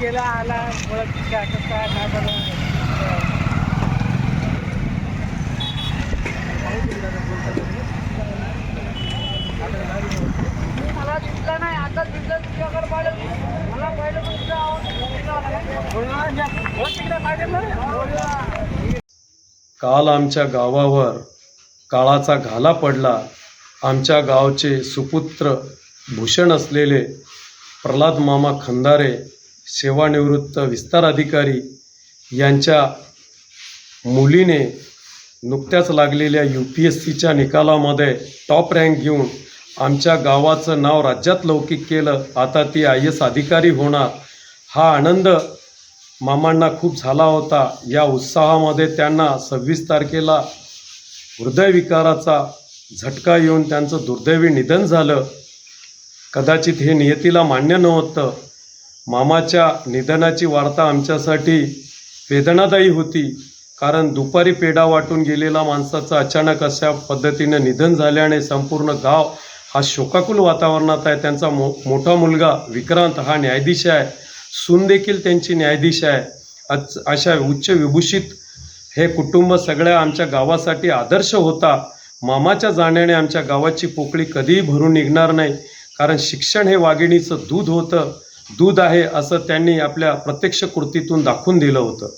गेला आला ओळख काय काय काय झालं? मला दिसला नाही आता दिसलं तुझ्याकडे पाहिलं. मला पाहिलं पण तुझा आवाज तिकडे पाहिजे काल आमच्या गावावर काळाचा घाला पडला. आमच्या गावचे सुपुत्र भूषण असलेले प्रल्हाद मामा खंदारे सेवानिवृत्त विस्तार अधिकारी यांच्या मुलीने नुकत्याच लागलेल्या यू पी एस सीच्या निकालामध्ये टॉप रँक घेऊन आमच्या गावाचं नाव राज्यात लौकिक केलं. आता ती आय एस अधिकारी होणार. हा आनंद मामांना खूप झाला होता. या उत्साहामध्ये त्यांना सव्वीस तारखेला हृदयविकाराचा झटका येऊन त्यांचं दुर्दैवी निधन झालं. कदाचित हे नियतीला मान्य नव्हतं. मामाच्या निधनाची वार्ता आमच्यासाठी वेदनादायी होती. कारण दुपारी पेढा वाटून गेलेला माणसाचं अचानक अशा पद्धतीनं निधन झाल्याने संपूर्ण गाव हा शोकाकुल वातावरणात आहे. त्यांचा मो मोठा मुलगा विक्रांत हा न्यायाधीश आहे. सून देखील त्यांची न्यायाधीश आहे. अच अशा उच्च विभूषित हे कुटुंब सगळ्या आमच्या गावासाठी आदर्श होता. मामाच्या जाण्याने आमच्या गावाची पोकळी कधीही भरून निघणार नाही. कारण शिक्षण हे वाघिणीचं दूध होतं. दूध आहे असं त्यांनी आपल्या प्रत्यक्ष कृतीतून दाखवून दिलं होतं.